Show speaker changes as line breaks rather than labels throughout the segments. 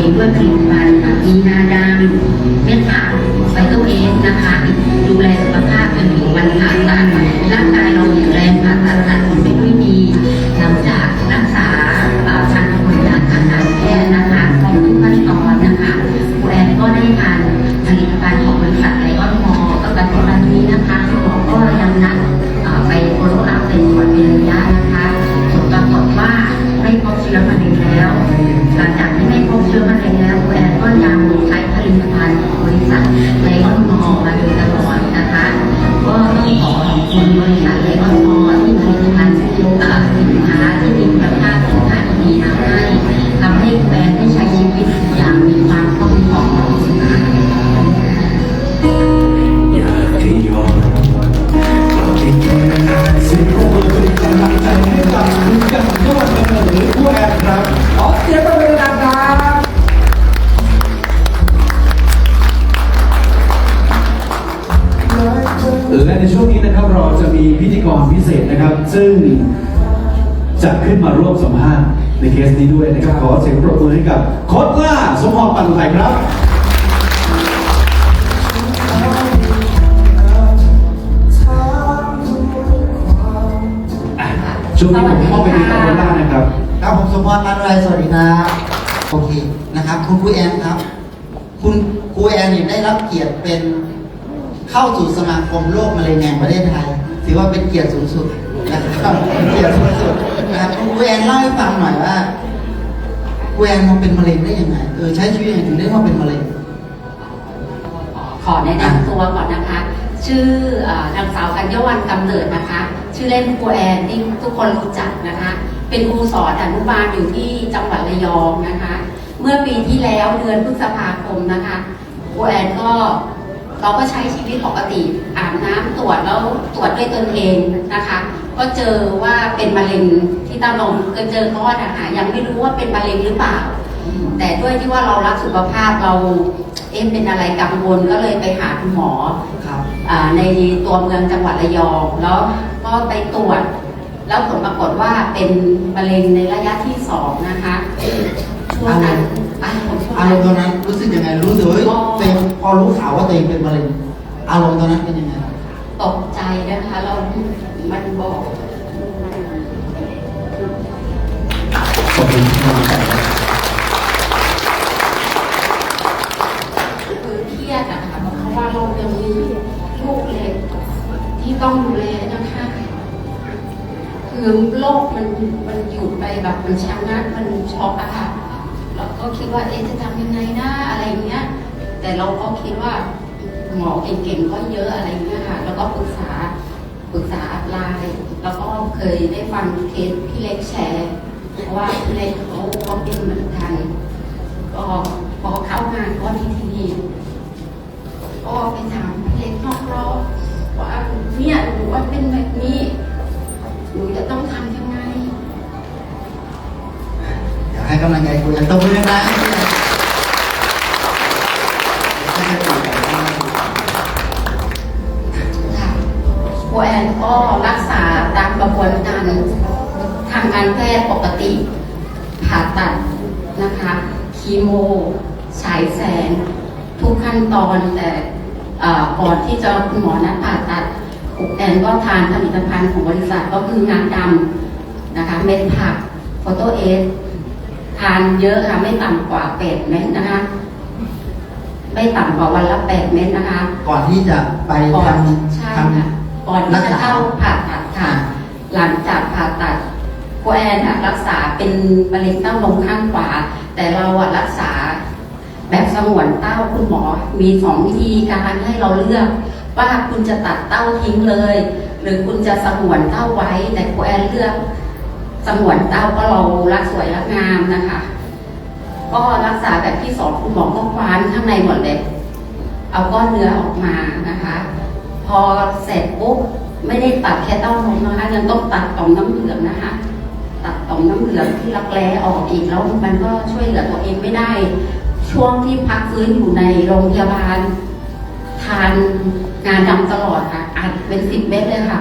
องด้วยผลิตภัณฑ์มีนาดามเม็ดผักไฟโตเอสนะคะ ดูแลสุขภาพจนถึงวันผ่าตัดร่างกายเราแข็งแรงผ่าตัดผ่านผลไปด้วยดีหลังจากรักษาเอ่อทากระบวนการทางการแพทย์นะคะครบทุกขั้นตอนนะคะครูแอนก็ได้ทานผลิตภัณฑ์ของบริษัทไลออนมอลกับปัจจุบันนี้นะคะหมอก็ยังนัดไปโฟลอัพเป็นตรวจเป็นระยะนะคะผลปรากฏว่าไม่พบเชื้อมะเร็งแล้ว บริษัทไลออนมอลมาโดยตลอดนะคะ ก็ต้องขอขอบคุณบริษัทไลออนมอลที่ผลิตภัณฑ์สินค้าที่มีคุณภาพสินค้าที่ดีมาให้ทำให้แบรนด์ได้ใช้ชีวิตอย่างมีความคล่องปลอด
อยากให้ย้อนกลับไปแก้ไขสิ่ง
รบมือเป็นกำลังใจให้กับคุณกันทุกวันกันหรือผู้แอนครับขอกเสียงไป และในช่วงนี้นะครับเราจะมีพิธีกรพิเศษนะครับ ซึ่งจะขึ้นมาร่วมสัมภาษณ์ในเคสนี้ด้วยนะครับขอเสียงปรบมือให้กับโคดล่าสมพรปันไทยครับช่วงนี้ผมมอบไปที่โคดล่านะครับ
ครับผมสมพรมานุไรสวัสดีครับโอเคนะครับ คุณครูแอนครับ คุณครูแอนเนี่ยได้รับเกียรติเป็น เข้าสู่สมาคมโรคมะเร็งแห่งประเทศไทย ถือว่าเป็นเกียรติสูงสุดนะครับเป็นเกียรติสูงสุดนะครับคุณแอนเล่าให้ฟังหน่อยว่าครูแอนมาเป็นมะเร็งได้ยังไงเออใช้ชีวิตยังไงถึงได้มาเป็นมะเร็ง
ขอแนะนำตัวก่อนนะคะ ชื่อเอ่อนางสาวกัญญวันกำเนิดนะคะ ชื่อเล่นครูแอนที่ทุกคนรู้จักนะคะ เป็นครูสอนอนุบาลอยู่ที่จังหวัดระยองนะคะ เมื่อปีที่แล้วเดือนพฤษภาคมนะคะครูแอนก็ เราก็ใช้ชีวิตปกติอาบน้ำตรวจแล้วตรวจด้วยตนเองนะคะ ก็เจอว่าเป็นมะเร็งที่เต้านมก็เจอก้อนอาหารยังไม่รู้ว่าเป็นมะเร็งหรือเปล่า แต่ด้วยที่ว่าเรารักสุขภาพเราเอ๊ะเป็นอะไรกังวลก็เลยไปหาคุณหมอ
ครับ
อ่าในตัวเมืองจังหวัดระยองแล้วก็ไปตรวจ แล้วผลปรากฏว่าเป็นมะเร็งในระยะที่สองนะคะช่วงนั้นอารมณ์ช่วง
อารมณ์ตอน
นั้น
นั้นรู้สึกยังไงรู้สึกว่า รู้ข่าวว่าตัวเองเป็นมะเร็งอารมณ์ตอนนั้นเป็นยังไง
ตกใจนะคะ เรา มันบอก
ขอบคุณครับ
คือเครียดอะค่ะเพราะว่าเรายังมีลูกเล็กที่ต้องดูแลนะคะคือโลกมันมันหยุดไปแบบมันชะงักมันช็อกอะค่ะเราก็คิดว่าเอ๊ะจะทำยังไงนะอะไรเงี้ย เราก็คิดว่าหมอเก่งๆก็เยอะอะไรเงี้ยค่ะ แล้วก็ปรึกษาปรึกษาไลน์แล้วก็เคยได้ฟังเคสพี่เล็กแชร์เพราะว่าพี่เล็กเขาเขาเป็นเหมือนกัน ก็พอเข้างานก็ที่ที่นี่ก็ไปถามพี่เล็กนอกรอบว่าเนี่ยหนูว่าเป็นแบบนี้หนูจะต้องทำยังไง
อยากให้กำลังใจครูแอนตบมือนะ
ค่ะ ครูแอนก็รักษาตามกระบวนการทางการแพทย์ปกติ ผ่าตัดนะคะคีโม ฉายแสง ทุกขั้นตอนแต่เอ่อก่อนที่จะคุณหมอนัดผ่าตัดครูแอนก็ทานผลิตภัณฑ์ของบริษัทก็คืองานดำนะคะเม็ดผักโฟโตเอสทานเยอะค่ะไม่ต่ำกว่าแปดเม็ดนะคะไม่ต่ำกว่าวันละแปดเม็ดนะคะ
ก่อนที่จะไป
ก่อน
ท
ใช่ำ
ท
ค่ะ ก่อน
รั
ที่จะเข้าผ่าตัดค่ะ หลังจากผ่าตัดครูแอนอะรักษาเป็นมะเร็งเต้านมข้างขวา แต่เราอะรักษาแบบสงวนเต้าคุณหมอ มีสองวิธีการให้เราเลือก ว่าคุณจะตัดเต้าทิ้งเลย หรือคุณจะสงวนเต้าไว้ แต่ครูแอนเลือกสงวนเต้าก็เรารักสวยรักงามนะคะ ก็รักษาแบบที่สองคุณหมอก็คว้านข้างในหมดเลย เอาก้อนเนื้อออกมานะคะ พอเสร็จปุ๊บไม่ได้ตัดแค่เต้านมนะคะยังต้องตัดต่อมน้ำเหลืองนะคะ ตัดต่อมน้ำเหลืองที่รักแร้ออกอีกแล้วมันก็ช่วยเหลือตัวเองไม่ได้ ช่วงที่พักฟื้นอยู่ในโรงพยาบาล ทานงานดำตลอดค่ะอัดเป็นสิบเม็ดเลยค่ะ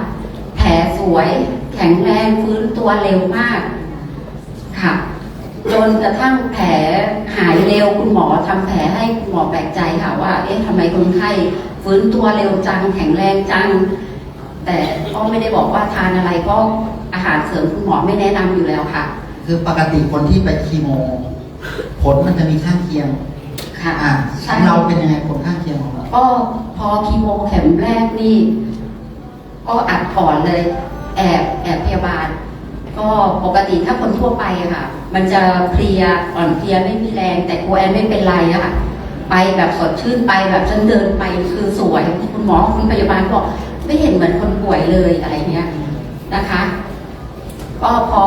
แผลสวยแข็งแรงฟื้นตัวเร็วมากค่ะ จนกระทั่งแผลหายเร็วคุณหมอทำแผลให้คุณหมอแปลกใจค่ะว่า เอ๊ะทำไมคนไข้ ฟื้นตัวเร็วจังแข็งแรงจัง แต่ก็ไม่ได้บอกว่าทานอะไรก็อาหารเสริมคุณหมอไม่แนะนำอยู่แล้วค่ะ
คือปกติคนที่ไปคีโม ผลมันจะมีข้างเคียง
ค่ะ
อ่า
ใช่
เราเป็นยังไงผลข้างเคียงของเรา
ก็พอคีโมเข็มแรกนี่ ก็อัดก่อนเลย แอบแอบพยาบาล ก็ปกติถ้าคนทั่วไปอะค่ะ มันจะเพลียอ่อนเพลียไม่มีแรง แต่ครูแอนไม่เป็นไรอะค่ะ ไปแบบสดชื่นไปแบบฉันเดินไปคือสวยคุณหมอคุณพยาบาลบอกไม่เห็นเหมือนคนป่วยเลยอะไรเงี้ยนะคะ ก็พอ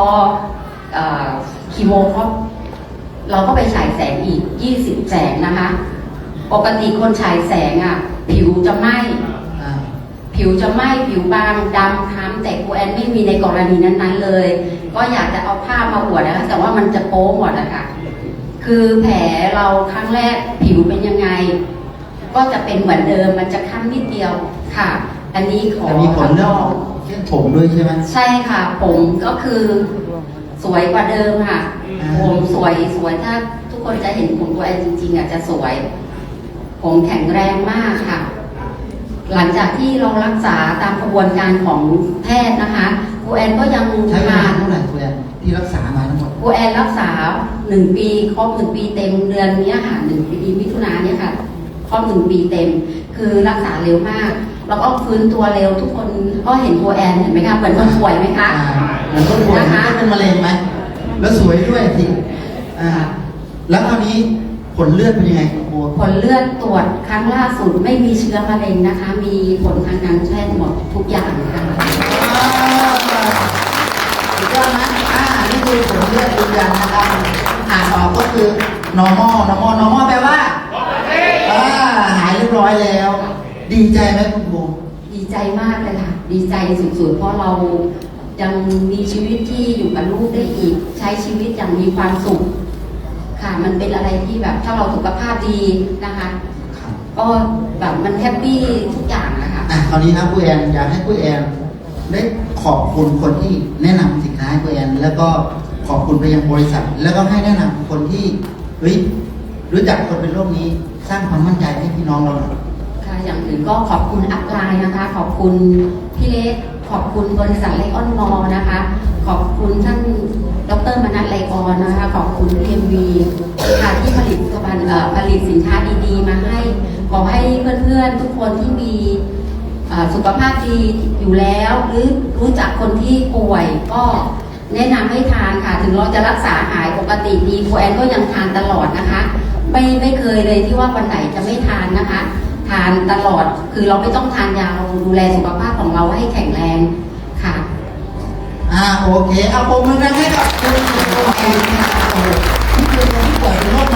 คีโมครบเราก็ไปฉายแสงอีก20แสงนะคะ ปกติคนฉายแสงอะ ผิวจะไหม้ผิวจะไหม้ผิวบางดำคล้ำแต่ครูแอนไม่มีในกรณีนั้นๆเลย ก็อยากจะเอาภาพมาอวดนะคะแต่ว่ามันจะโป๊หมดอะค่ะ คือแผลเราครั้งแรกผิวเป็นยังไง ก็จะเป็นเหมือนเดิมมันจะค้ำนิดเดียวค่ะ อันนี้ขอ
แต่มีผลเรื่องของเส้นผมด้วยใช่ไหม
ใช่ค่ะ ผมก็คือสวยกว่าเดิมค่ะ
อ่า
ผมสวยสวยถ้าทุกคนจะเห็นผมตัวแอนจริงๆอะจะสวย ผมแข็งแรงมากค่ะ หลังจากที่เรารักษาตามกระบวนการของแพทย์นะคะครูแอนก็ยัง
ใช้เวลา
ทาน
เท่าไหร่คุณแอนที่รักษามาทั้งหมด
ค รูแอนรักษาหนึ่งปีครบหนึ่งปีเต็มเดือนเนี้ยค่ะหนึ่งปีมิถุนาเนี่ยค่ะครบหนึ่งปีเต็ม คือรักษาเร็วมากแล้วก็ฟื้นตัวเร็วทุกคนก็เห็นครูแอนเห็นไหมคะเหมือนคนป่วยไหมคะ
อ่าเหมือนคนป่วย
นะคะ
ที่เป็นมะเร็งไหมแล้วสวยด้วยสิอ่าแล้วคราวนี้ผลเลือดเป็นยังไงคุณครู
ผลเลือดตรวจครั้งล่าสุดไม่มีเชื้อมะเร็งนะคะ มีผลทางการแพทย์หมดทุกอย่างค่ะ
สุดยอดนะอ่า นี่คือผล เลือดยืนยันนะครับอ่านออกก็คือ normal normal normal แปลว่าอ่าหายเรียบร้อยแล้ว ดีใจไหมคุณครู
ดีใจมากเลยค่ะ ดีใจสุดๆ เพราะเรายังมีชีวิตที่อยู่กับลูกได้อีก ใช้ชีวิตอย่างมีความสุข ค่ะ มันเป็นอะไรที่แบบถ้าเราสุขภาพดีนะคะ ก็แบบมันแฮปปี้ทุกอย่างนะคะ
อะคราวนี้นะคุณแอนอยากให้คุณแอนได้ขอบคุณคนที่แนะนำสินค้าให้คุณแอนแล้วก็ ขอบคุณไปยังบริษัท แล้วก็ให้แนะนำคนที่เฮ้ยรู้จักคนเป็นโรคนี้สร้างความมั่นใจให้พี่น้องเราหน่อย
ค่ะอย่างอื่นก็ขอบคุณอัพไลน์นะคะ ขอบคุณพี่เล็กขอบคุณบริษัทไลออนมอนะคะ ขอบคุณท่านดรมนัทไลออนนะคะ ขอบคุณเอ็มวีค่ะที่ผลิตภัณฑ์ผลิตสินค้าดีๆ มาให้ ขอให้เพื่อนๆทุกคนที่มีสุขภาพดีอยู่แล้ว หรือรู้จักคนที่ป่วยก็ แนะนำให้ทานค่ะ ถึงเราจะรักษาหายปกติดีครูแอนก็ยังทานตลอดนะคะ ไม่ไม่เคยเลยที่ว่าวันไหนจะไม่ทานนะคะ ทานตลอดคือเราไม่ต้องทานยาเราดูแลสุขภาพของเราให้แข็งแรงค่ะ
อ่าโอเคเอาผมมือกันให้กับคุณผู้ชมนะครับโอ้โหนี่คือคนที่ป่วยเป็นโรค